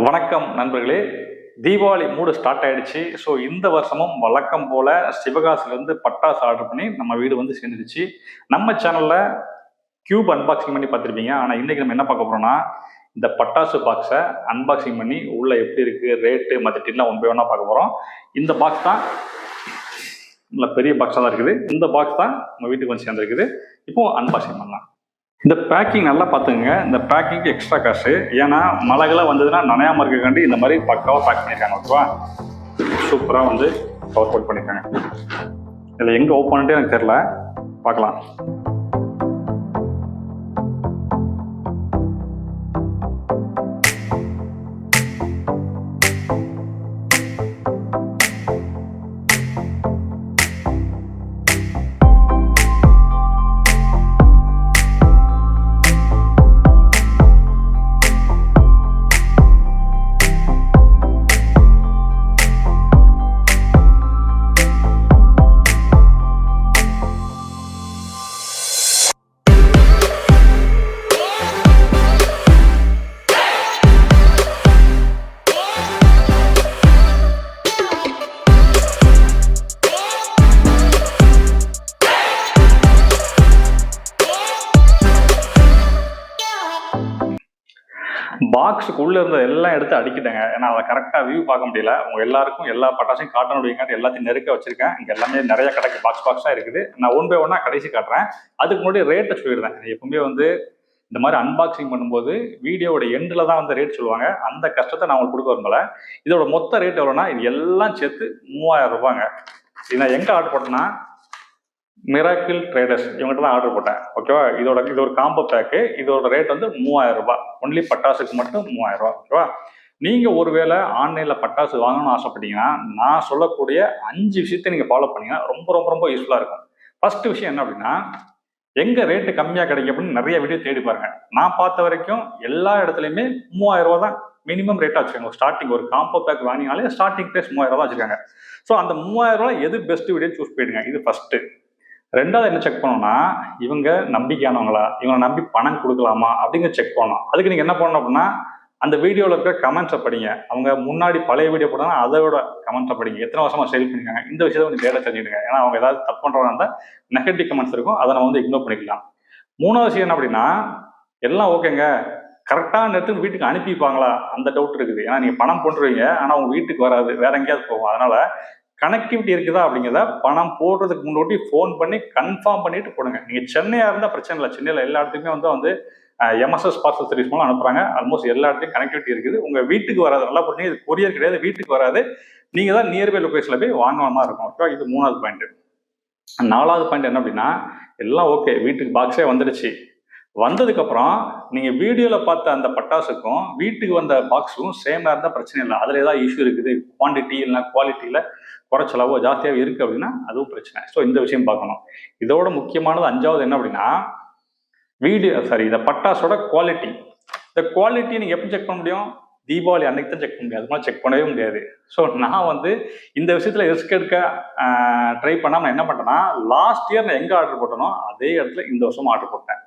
வணக்கம் நண்பர்களே. Deepavali mood start ஆயிடுச்சு. ஸோ இந்த வருஷமும் வழக்கம் போல சிவகாசிலேருந்து பட்டாசு ஆர்டர் பண்ணி நம்ம வீடு வந்து சேர்ந்துருச்சு. நம்ம சேனலில் கியூப் அன்பாக்சிங் பண்ணி பார்த்துருப்பீங்க. ஆனால் இன்றைக்கி நம்ம என்ன பார்க்க போகிறோம்னா இந்த பட்டாசு பாக்ஸை அன்பாக்சிங் பண்ணி உள்ளே எப்படி இருக்குது ரேட்டு மற்ற டீலாம் ஒன் பை ஒன்றா பார்க்க போகிறோம் இந்த பாக்ஸ் தான் நல்ல பெரிய பாக்ஸாக தான் இருக்குது. இந்த பாக்ஸ் தான் நம்ம வீட்டுக்கு வந்து சேர்ந்துருக்குது. இப்போது அன்பாக்சிங் பண்ணலாம். இந்த பேக்கிங் நல்லா பார்த்துங்க இந்த பேக்கிங்க்கு எக்ஸ்ட்ரா காசு ஏன்னா மழைகளாக வந்ததுன்னா நனையாம இருக்கக்காண்டி இந்த மாதிரி பக்காவாக பேக் பண்ணியிருக்காங்க ஓகேவா சூப்பராக வந்து கவர் போட் பண்ணியிருக்காங்க. இதில் எங்கே ஓப்பன் எனக்கு தெரில பார்க்கலாம். பாக்ஸுக்குள்ளே இருந்த எல்லாம் எடுத்து அடிக்கிட்டேங்க. ஏன்னா அதை கரெக்டாக வியூ பார்க்க முடியல. உங்க எல்லாருக்கும் எல்லா பட்டாசையும் காட்டணும் அப்படிங்காட்டி எல்லாத்தையும் நெருக்க வச்சிருக்கேன். இங்கே எல்லாமே நிறைய கடைக்கு பாக்ஸ் பாக்ஸாக இருக்குது. நான் ஒன் பை ஒன்னாக கடைசி காட்டுறேன். அதுக்கு முன்னாடி ரேட்டை சொல்லிடுறேன் எப்பவுமே வந்து இந்த மாதிரி அன்பாக்சிங் பண்ணும்போது வீடியோவோட எண்டில் தான் வந்து ரேட் சொல்லுவாங்க. அந்த கஷ்டத்தை நான் உங்களுக்கு கொடுக்க விரும்பல. இதோட மொத்த ரேட் எவ்வளோனா இது எல்லாம் சேர்த்து மூவாயிரம் ரூபாங்க. இது நான் எங்கே ஆர்டர் போட்டேன்னா மிராக்கிள் ட்ரேடர்ஸ் இவங்ககிட்ட தான் ஆர்டர் போட்டேன். ஓகேவா இதோட இது ஒரு காம்போ பேக்கு இதோட ரேட் வந்து மூவாயிரம் ரூபாய். ஒன்லி பட்டாசுக்கு மட்டும் மூவாயிரம் ரூபாய். ஓகேவா நீங்கள் ஒருவேளை ஆன்லைனில் பட்டாசு வாங்கணும்னு ஆசைப்பட்டீங்கன்னா நான் சொல்லக்கூடிய அஞ்சு விஷயத்தை நீங்கள் ஃபாலோ பண்ணீங்கன்னா ரொம்ப ரொம்ப ரொம்ப யூஸ்ஃபுல்லாக இருக்கும். ஃபர்ஸ்ட் விஷயம் என்ன அப்படின்னா எங்கே ரேட்டு கம்மியாக கிடைக்கும் அப்படின்னு நிறைய வீடியோ தேடி பாருங்க. நான் பார்த்த வரைக்கும் எல்லா இடத்துலையுமே மூவாயிரம் ரூபா தான் மினிமம் ரேட்டா வச்சுருக்காங்க. ஸ்டார்டிங் ஒரு காம்போ பேக் வாங்கினாலே ஸ்டார்டிங் ப்ரைஸ் மூவாயிரம் ரூபா வச்சுருக்காங்க. ஸோ அந்த மூவாயிரம் ரூபா எது பெஸ்ட் வீடியோ சூஸ் போயிடுங்க இது ஃபஸ்ட்டு ரெண்டாவது என்ன செக் பண்ணோம்னா இவங்க நம்பிக்கையானவங்களா? இவங்களை நம்பி பணம் கொடுக்கலாமா? அப்படிங்கிற செக் பண்ணணும் அதுக்கு நீங்கள் என்ன பண்ணணும் அப்படின்னா அந்த வீடியோவில் இருக்கிற கமெண்ட்ஸை படிங்க. அவங்க முன்னாடி பழைய வீடியோ போட்டாங்கன்னா அதோட கமெண்ட்ஸை படிங்க. எத்தனை வருஷமா சேல் பண்ணிருக்காங்க? இந்த விஷயத்தை கொஞ்சம் தேட தெரிஞ்சுடுங்க ஏன்னா அவங்க ஏதாவது தப்பு பண்ணுறவங்க இருந்தால் நெகட்டிவ் கமெண்ட்ஸ் இருக்கும். அதை நம்ம வந்து இக்னோர் பண்ணிக்கலாம். மூணாவது விஷயம் என்ன அப்படின்னா எல்லாம் ஓகேங்க கரெக்டான நேரத்துக்கு வீட்டுக்கு அனுப்பிப்பாங்களா? அந்த டவுட் இருக்குது. ஏன்னா நீங்கள் பணம் போட்டுருவீங்க. ஆனால் உங்கள் வீட்டுக்கு வராது. வேற எங்கேயாவது போகும். அதனால கனெக்டிவிட்டி இருக்குதா அப்படிங்கிறத பணம் போடுறதுக்கு முன்னாடி ஃபோன் பண்ணி கன்ஃபார்ம் பண்ணிட்டு போடுங்க. நீங்கள் சென்னையாக இருந்தால் பிரச்சனை இல்லை. சென்னையில் எல்லா இடத்துக்குமே வந்து வந்து எம்எஸ்எஸ் பார்சல் சர்வீஸ் மூலம் அனுப்புறாங்க. ஆல்மோஸ்ட் எல்லா இடத்துலையும் கனெக்டிவிட்டி இருக்குது. உங்கள் வீட்டுக்கு வராது. நல்லா பண்ணி இது கொரியர் கிடையாது. வீட்டுக்கு வராது. நீங்கள் தான் நியர்பை லொக்கேஷனில் போய் வாங்கணுமா இருக்கும். ஓகே இது மூணாவது பாயிண்ட் நாலாவது பாயிண்ட் என்ன அப்படின்னா எல்லாம் ஓகே வீட்டுக்கு பாக்ஸே வந்துடுச்சு. வந்ததுக்கப்புறம் நீங்கள் வீடியோவில் பார்த்த அந்த பட்டாசுக்கும் வீட்டுக்கு வந்த பாக்ஸும் சேமாக இருந்தால் பிரச்சனை இல்லை. அதில் ஏதாவது இஷ்யூ இருக்குது? குவான்டிட்டி இல்லைன்னா குவாலிட்டியில் குறைச்சலாவோ ஜாஸ்தியாக இருக்குது அப்படின்னா அதுவும் பிரச்சனை. ஸோ இந்த விஷயம் பார்க்கணும். இதோட முக்கியமானது அஞ்சாவது என்ன அப்படின்னா வீடியோ சாரி இந்த பட்டாசோட குவாலிட்டி இந்த குவாலிட்டி நீங்கள் எப்படி செக் பண்ண முடியும்? தீபாவளி அன்னைக்கு தான் செக் பண்ண முடியாது அது மாதிரி செக் பண்ணவே முடியாது. ஸோ நான் வந்து இந்த விஷயத்துல ரிஸ்க் எடுக்க ட்ரை பண்ணாமல் நான் என்ன பண்ணேன்னா லாஸ்ட் இயர் நான் எங்கே ஆர்டர் போட்டனோ அதே இடத்துல இந்த வருஷம் ஆர்டர் போட்டேன்.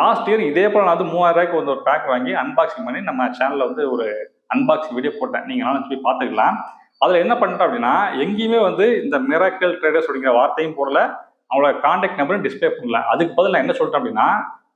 லாஸ்ட் இயர் இதே போல் நான் வந்து மூவாயிரம் ரூபாய்க்கு வந்து ஒரு பேக் வாங்கி அன்பாக்சிங் பண்ணி நம்ம சேனலில் வந்து ஒரு அன்பாக்சிங் வீடியோ போட்டேன். நீங்கள் நானும் போய் பார்த்துக்கலாம். அதில் என்ன பண்ணிட்டோம் அப்படின்னா எங்கேயுமே வந்து இந்த மிராக்கல் ட்ரேடர்ஸ் அப்படிங்கிற வார்த்தையும் போடல. அவங்களோட கான்டாக்ட் நம்பரும் டிஸ்பிளே பண்ணல. அதுக்கு பதில் நான் என்ன சொல்லிட்டேன் அப்படின்னா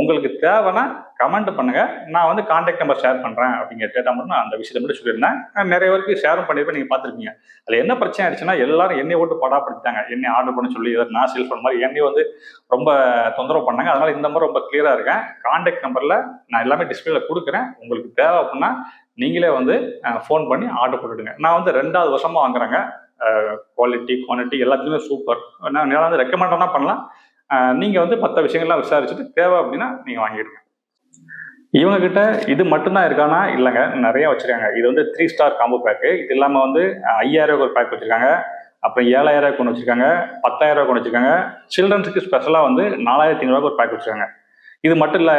உங்களுக்கு தேவைன்னா கமெண்ட் பண்ணுங்க. நான் வந்து கான்டாக்ட் நம்பர் ஷேர் பண்ணுறேன் அப்படிங்கிற டேட்டா மட்டும் நான் அந்த விஷயத்தை மட்டும் சொல்லியிருந்தேன். நான் நிறைய பேருக்கு ஷேரும் பண்ணியிருப்பேன் நீங்கள் பார்த்துருப்பீங்க. அதில் என்ன பிரச்சனை ஆயிடுச்சுன்னா எல்லாரும் என்னை ஓட்டு படாப்படுத்திட்டாங்க. என்னை ஆர்டர் பண்ண சொல்லி இதை நான் சேல்ஸ் பண்ண மாதிரி என்னை வந்து ரொம்ப தொந்தரவு பண்ணாங்க. அதனால் இந்த மாதிரி ரொம்ப கிளியராக இருக்கேன். கான்டாக்ட் நம்பரில் நான் எல்லாமே டிஸ்பிளேல கொடுக்குறேன். உங்களுக்கு தேவை அப்படின்னா நீங்களே வந்து ஃபோன் பண்ணி ஆர்டர் போட்டுடுங்க. நான் வந்து ரெண்டாவது வருஷமா வாங்குறேங்க. குவாலிட்டி குவான்டிட்டி எல்லாத்துலேயுமே சூப்பர் நான் நேரம் வந்து ரெக்கமெண்ட் பண்ணலாம். நீங்கள் வந்து மற்ற விஷயங்கள்லாம் விசாரிச்சுட்டு தேவை அப்படின்னா நீங்கள் வாங்கிடுங்க. இவங்க கிட்ட இது மட்டும்தான் இருக்கானா? இல்லைங்க. நிறைய வச்சிருக்காங்க. இது வந்து த்ரீ ஸ்டார் காம்போ பேக்கு இது இல்லாமல் வந்து ஐயாயிரம் ஒரு பேக் வச்சிருக்காங்க. அப்புறம் ஏழாயிரம் கொண்டு வச்சுருக்காங்க வச்சிருக்காங்க. பத்தாயிரம் கொண்டு வச்சிருக்காங்க. சில்ட்ரன்ஸுக்கு ஸ்பெஷலாக வந்து நாலாயிரத்தி ஐநூறுவாய்க்கு ஒரு பேக் வச்சிருக்காங்க. இது மட்டும் இல்லை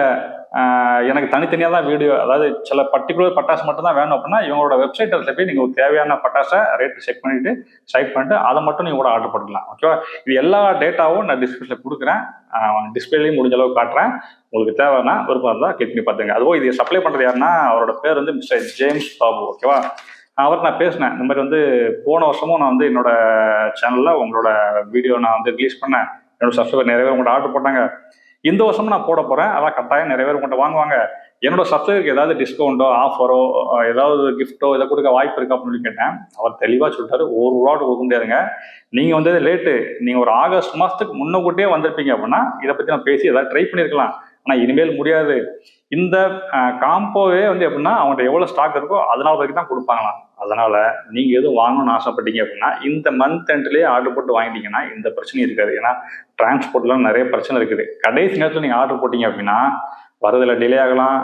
எனக்கு தனித்தனியாக தான் வீடியோ அதாவது சில பர்டிகுலர் பட்டாசு மட்டும் தான் வேணும் அப்படின்னா இவங்களோட வெப்சைட்டில் போய் நீங்கள் தேவையான பட்டாசை ரேட்டு செக் பண்ணிட்டு செலக்ட் பண்ணிட்டு அதை மட்டும் நீங்கள் கூட ஆர்டர் பண்ணிக்கலாம் ஓகேவா இது எல்லா டேட்டாவும் நான் டிஸ்கிரிப்ஷனில் கொடுக்குறேன். டிஸ்பிளேலையும் முடிஞ்ச அளவுக்கு காட்டுறேன். உங்களுக்கு தேவைன்னா விருப்பம் இருந்தால் கிளிக் பண்ணி பார்த்துங்க அதுவும் இது சப்ளை பண்ணுறது யாருன்னா அவரோட பேர் வந்து மிஸ்டர் ஜேம்ஸ் பாபு ஓகேவா அவர் நான் பேசினேன். இந்த மாதிரி வந்து போன வருஷமும் நான் வந்து என்னோட சேனலில் உங்களோட வீடியோ நான் வந்து ரிலீஸ் பண்ணேன். என்னோட சப்ஸ்கிரைபர் நிறைய பேர் உங்கள்கிட்ட ஆர்டர் போட்டாங்க. இந்த வருஷமும் நான் போட போகிறேன் அதான் கட்டாயம் நிறைய பேர் உங்கள்கிட்ட வாங்குவாங்க. என்னோட சப்ஸ்கிரைபருக்கு ஏதாவது டிஸ்கவுண்ட்டோ ஆஃபரோ ஏதாவது கிஃப்ட்டோ இதை கொடுக்க வாய்ப்பு இருக்கா அப்படின்னு சொல்லி கேட்டேன். அவர் தெளிவாக சொல்லிட்டாரு. ஒரு ரூபா கொடுக்க முடியாதுங்க. நீங்கள் வந்து லேட்டு நீங்கள் ஒரு ஆகஸ்ட் மாதத்துக்கு முன்னக்கூட்டியே வந்திருப்பீங்க அப்படின்னா இதை பற்றி நான் பேசி ஏதாவது ட்ரை பண்ணியிருக்கலாம் ஆனால் இனிமேல் முடியாது. இந்த காம்போவே வந்து எப்படின்னா அவங்கள்ட்ட எவ்வளோ ஸ்டாக் இருக்கோ அதனால வரைக்கும் தான் கொடுப்பாங்களாம். அதனால நீங்கள் எதுவும் வாங்கணும்னு ஆசைப்பட்டீங்க அப்படின்னா இந்த மந்த் எண்ட்லேயே ஆர்டர் போட்டு வாங்கிட்டீங்கன்னா இந்த பிரச்சனையும் இருக்காது. ஏன்னா டிரான்ஸ்போர்ட்லாம் நிறைய பிரச்சனை இருக்குது. கடைசி நேரத்தில் நீங்கள் ஆர்டர் போட்டீங்க அப்படின்னா வரதுல டிலே ஆகலாம்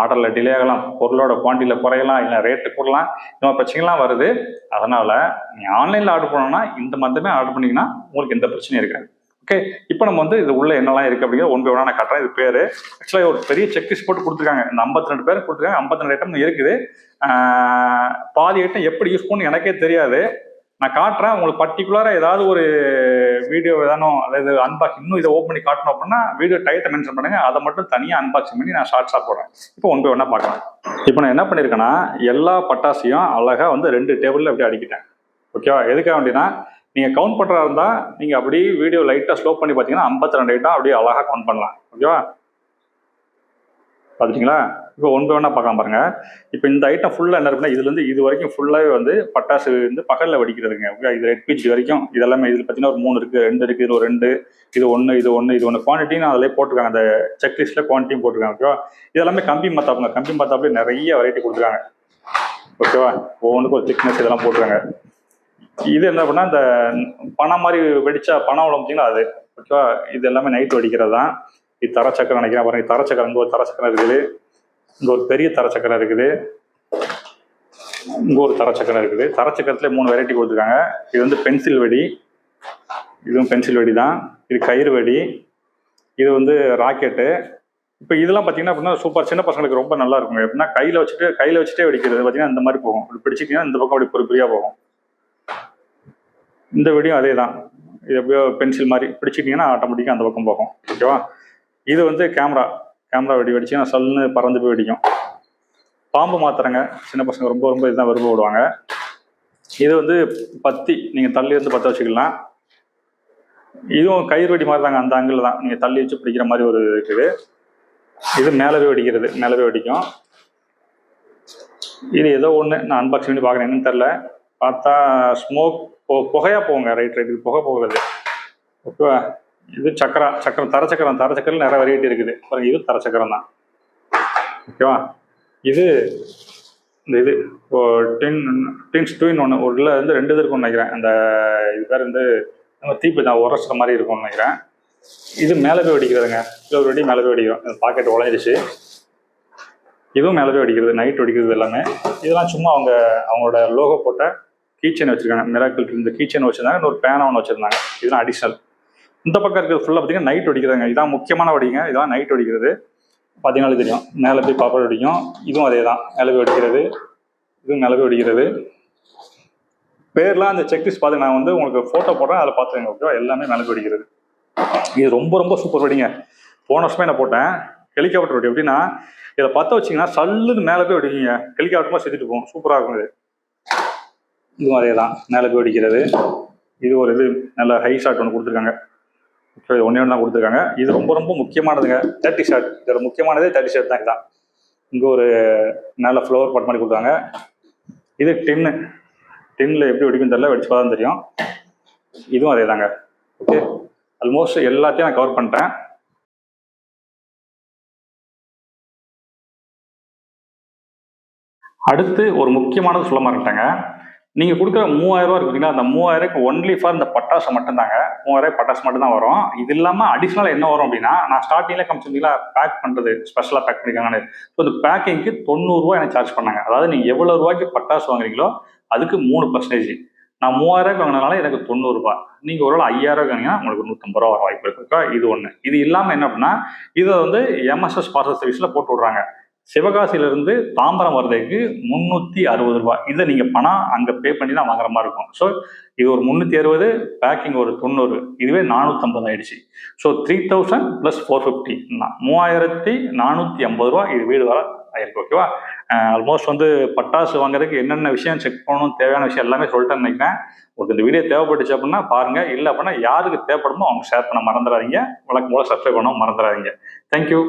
ஆர்டரில் டிலே ஆகலாம் பொருளோட குவான்டிட்டியில் குறையலாம் இல்லை ரேட்டு கூடலாம் இந்த மாதிரி பிரச்சனைலாம் வருது. அதனால நீங்கள் ஆன்லைனில் ஆர்டர் பண்ணணும்னா இந்த மந்தமே ஆர்டர் பண்ணீங்கன்னா உங்களுக்கு எந்த பிரச்சனையும் இருக்காது. ஓகே இப்போ நம்ம வந்து இது உள்ள என்னெல்லாம் இருக்கு அப்படிங்கிறது ஒன் பை ஒன்னா நான் காட்டுறேன். இது பேர். ஆக்சுவலாக ஒரு பெரிய செக்லிஸ்ட் போட்டு கொடுத்துருக்காங்க. இந்த ஐம்பத்தி ரெண்டு பேர் கொடுத்துருக்காங்க. ஐம்பத்தி ரெண்டு ஐட்டம் இருக்குது. பாதி ஐட்டம் எப்படி யூஸ் பண்ணு எனக்கே தெரியாது. நான் காட்டுறேன். உங்களுக்கு பர்டிகுலராக ஏதாவது ஒரு வீடியோ ஏதானோ அதாவது அன்பாக்ஸ் இன்னும் இதை ஓப்பன் பண்ணி காட்டணும் அப்படின்னா வீடியோ டயத்தை மென்ஷன் பண்ணுங்க. அதை மட்டும் தனியாக அன்பாக்சிங் பண்ணி நான் ஷார்ட்ஸாக போடுறேன். இப்போ ஒன் பை ஒன்றா பார்க்கலாம். இப்போ நான் என்ன பண்ணியிருக்கேன்னா எல்லா பட்டாசையும் அழகாக வந்து ரெண்டு டேபிளில் அப்படியே அடிக்கிட்டேன். ஓகேவா எதுக்காக அப்படின்னா நீங்கள் கவுண்ட் பண்ணுறா இருந்தால் நீங்கள் அப்படியே வீடியோ லைட்டாக ஸ்லோ பண்ணி பார்த்தீங்கன்னா ஐம்பத்தி ரெண்டு ஐட்டம் அப்படியே அழகாக கவுண்ட் பண்ணலாம். ஓகேவா? பார்த்துட்டிங்களா? இப்போ ஒன்று வேணால் பார்க்கலாம் பாருங்கள் இப்போ இந்த ஐட்டம் ஃபுல்லாக என்ன இருக்குன்னா இதுலேருந்து இது வரைக்கும் ஃபுல்லாகவே வந்து பட்டாசு வந்து பகலில் வெடிக்கிறதுங்க. ஓகே இது ரெட் பீச் வரைக்கும். இதெல்லாமே இதில் பார்த்தீங்கன்னா ஒரு மூணு இருக்குது ரெண்டு இருக்குது இது ஒரு ரெண்டு இது ஒன்று இது ஒன்று இது ஒன்று குவான்டிட்டின்னு அதிலே போட்டிருக்காங்க. அந்த செக்லிஸ்ட்டில் குவான்டிட்டியும் போட்டிருக்காங்க. ஓகேவா? இதெல்லாமே கம்பி மத்தாப்புங்க. கம்பி மத்தாப்புலேயே நிறைய வெரைட்டி கொடுத்துருக்காங்க. ஓகேவா? ஒவ்வொன்றுக்கும் ஒரு திக்னஸ் இதெல்லாம் போட்டுருக்காங்க. இது என்ன அப்படின்னா இந்த பணம் மாதிரி வெடிச்சா பணம் உழம்புச்சிங்களா அது? ஓகேவா? இது எல்லாமே நைட் வெடிக்கிறது தான். இது தரச்சக்கரம் நினைக்கிறேன் பாருங்க. தரச்சக்கரம் இங்கே ஒரு தரச்சக்கரம் இருக்குது. இங்கே ஒரு பெரிய தரச்சக்கரம் இருக்குது. இங்கே ஒரு தரச்சக்கரம் இருக்குது. தரச்சக்கரத்துல மூணு வெரைட்டி கொடுத்துருக்காங்க. இது வந்து பென்சில் வெடி. இதுவும் பென்சில் வெடி தான். இது கயிறு வெடி. இது வந்து ராக்கெட்டு இப்போ இதெல்லாம் பார்த்தீங்கன்னா அப்படின்னா சூப்பர் சின்ன பசங்களுக்கு ரொம்ப நல்லா இருக்கும் எப்படின்னா கையில் வச்சுட்டு கையில் வச்சுட்டே வெடிக்கிறது. பார்த்தீங்கன்னா இந்த மாதிரி போகும். இப்படி பிடிச்சிட்டிங்கன்னா இந்த பக்கம் அப்படி பொறு போகும். இந்த வெடியும் அதே தான் இது எப்படியோ பென்சில் மாதிரி பிடிச்சிட்டிங்கன்னா ஆட்டோமேட்டிக்காக அந்த பக்கம் போகும். ஓகேவா இது வந்து கேமரா கேமரா வெடி வெடிச்சுன்னா சல்லுன்னு பறந்து போய் வெடிக்கும். பாம்பு மாத்திரங்க சின்ன பசங்க ரொம்ப ரொம்ப இதுதான் விரும்ப விடுவாங்க இது வந்து பத்தி நீங்கள் தள்ளி இருந்து பற்ற வச்சுக்கலாம். இதுவும் கயிறு வெடி மாதிரி தாங்க அந்த ஆங்கிள் தான். நீங்கள் தள்ளி வச்சு பிடிக்கிற மாதிரி ஒரு இருக்குது. இது மேலவே வெடிக்கிறது மேலவே வெடிக்கும். இது ஏதோ ஒன்று நான் அன்பாக்சிங் பண்ணி பார்க்குறேன் என்னன்னு தெரில பார்த்தா ஸ்மோக் போ புகையா போகுங்க ரைட் ரைட் இது புகை போகிறது. ஓகேவா? இது சக்கரா சக்கரம் தர சக்கரம் தர சக்கரம் நிறைய வெரைட்டி இருக்குது. பாருங்க இது தரச்சக்கரம் தான். ஓகேவா? இது இந்த இது இப்போ டின் டின்ஸ் டூயின் ஒன்று ஒரு இதில் வந்து ரெண்டு இது இருக்கும்னு நினைக்கிறேன். அந்த இது பேர் வந்து நம்ம தீப்பு தான் உரசுற மாதிரி இருக்கும்னு நினைக்கிறேன். இது மேலே போய் வெடிக்கிறதுங்க. இது ஒரு வெடி மேலே போய் வெடிக்கும் பாக்கெட் உழைஞ்சிச்சு இதுவும் மேலே போய் வெடிக்கிறது நைட் வெடிக்கிறது எல்லாமே. இதெல்லாம் சும்மா அவங்க அவங்களோட லோகோ போட்ட கீச்சன் வச்சிருக்காங்க. மிராக்கிள் இந்த கீச்சன் வச்சிருந்தாங்க. இன்னொரு பேனா ஒன்று வச்சிருந்தாங்க. இதெல்லாம் அடிஷனல் இந்த பக்கம் இருக்கிறது ஃபுல்லாக பார்த்தீங்கன்னா நைட் வெடிக்கிறதுங்க. இதான் முக்கியமான வடிங்க. இதான் நைட் ஒடிக்கிறது பார்த்தீங்கன்னா தெரியும். மேலே போய் பாப்பா வடிக்கும். இதுவும் அதே தான் மேலே போய் இதுவும் மேலே ஒடிக்கிறது பேர்லாம் அந்த செக்லிஸ்ட் பார்த்து நான் வந்து உங்களுக்கு ஃபோட்டோ போடுறேன். அதில் பார்த்துங்க ஓகேவா எல்லாமே மேலே போய் இது ரொம்ப ரொம்ப சூப்பர் வடிங்க. போன வருஷமே நான் போட்டேன். ஹெலிகாப்டர் வடி எப்படின்னா இதை பார்த்து வச்சிங்கன்னா சல்லுன்னு மேலே போய் வெடிக்குங்க. ஹெலிகாப்டர் செஞ்சுட்டு போகும். சூப்பராக இருக்கும் இது. இதுவும் அதே தான். மேலே போய் வெடிக்கிறது இது ஒரு இது நல்ல ஹை ஷாட் ஒன்று கொடுத்துருக்காங்க. இது ஒன்றே ஒன்று தான் கொடுத்துருக்காங்க. இது ரொம்ப ரொம்ப முக்கியமானதுங்க. தேர்ட்டி ஷாட் இதோட முக்கியமானதே தேர்ட்டி ஷாட் தான் இதுதான் இங்கே ஒரு நல்ல ஃப்ளவர் பட் பண்ணி கொடுத்தாங்க இது டின்னு டின்னில் எப்படி வெடிக்கும் தெரியல. வெடிச்சு தான் தெரியும். இதுவும் அதே தாங்க. ஓகே ஆல்மோஸ்ட் எல்லாத்தையும் நான் கவர் பண்ணிட்டேன். அடுத்து ஒரு முக்கியமானது சொல்ல மாட்டேங்க நீங்கள் கொடுக்குற மூவாயிரம் ரூபா இல்லைங்களா அந்த மூவாயிரம் ஒன்லி ஃபார் இந்த பட்டாசு மட்டும்தாங்க. மூவாயிரம் பட்டாசு மட்டும் தான் வரும். இது இல்லாமல் அடிஷ்னலாக என்ன வரும் அப்படின்னா நான் ஸ்டார்டிங்கில் காமிச்சிருந்தீங்களா பேக் பண்ணுறது ஸ்பெஷலாக பேக் பண்ணிருக்காங்கன்னு. ஸோ இந்த பேக்கிங்க்கு தொண்ணூறுரூவா எனக்கு சார்ஜ் பண்ணாங்க. அதாவது நீங்கள் எவ்வளோ ரூபாய்க்கு பட்டாசு வாங்குறீங்களோ அதுக்கு மூணு பர்சன்டேஜ் நான் மூவாயிரம் வாங்கினால எனக்கு தொண்ணூறுரூவா நீங்கள் ஒரு ஐயாயிரம் வாங்கினீங்கன்னா உங்களுக்கு நூற்றம்பது ரூபா வர வாய்ப்பு இருக்குக்கா இது ஒன்று இது இல்லாமல் என்ன அப்படின்னா இதை வந்து எம்எஸ்எஸ் பார்சல் சர்வீஸில் போட்டு விட்றாங்க. சிவகாசியிலிருந்து தாம்பரம் வர்றதுக்கு முந்நூற்றி அறுபது ரூபாய். இதை நீங்கள் பணம் அங்கே பே பண்ணி தான் வாங்குற மாதிரி இருக்கும். ஸோ இது ஒரு முந்நூற்றி அறுபது பேக்கிங் ஒரு தொண்ணூறு இதுவே நானூற்றம்பது ஆயிடுச்சு. So three thousand plus four fifty மூவாயிரத்தி நானூற்றி ஐம்பது ரூபா இது வீடு வர ஆயிருக்கு ஓகேவா ஆல்மோஸ்ட் வந்து பட்டாசு வாங்குறதுக்கு என்னென்ன விஷயம் செக் பண்ணணும் தேவையான விஷயம் எல்லாமே சொல்லிட்டேன்னு நினைக்கிறேன். உங்களுக்கு இந்த வீடியோ தேவைப்பட்டுச்சு அப்படின்னா பாருங்கள் இல்லை அப்படின்னா யாருக்கு தேவைப்படுமோ அவங்க ஷேர் பண்ண மறந்துடாதீங்க. வழக்கம் போல் சப்ஸ்கிரைப் பண்ண மறந்துடாதீங்க. தேங்க்யூ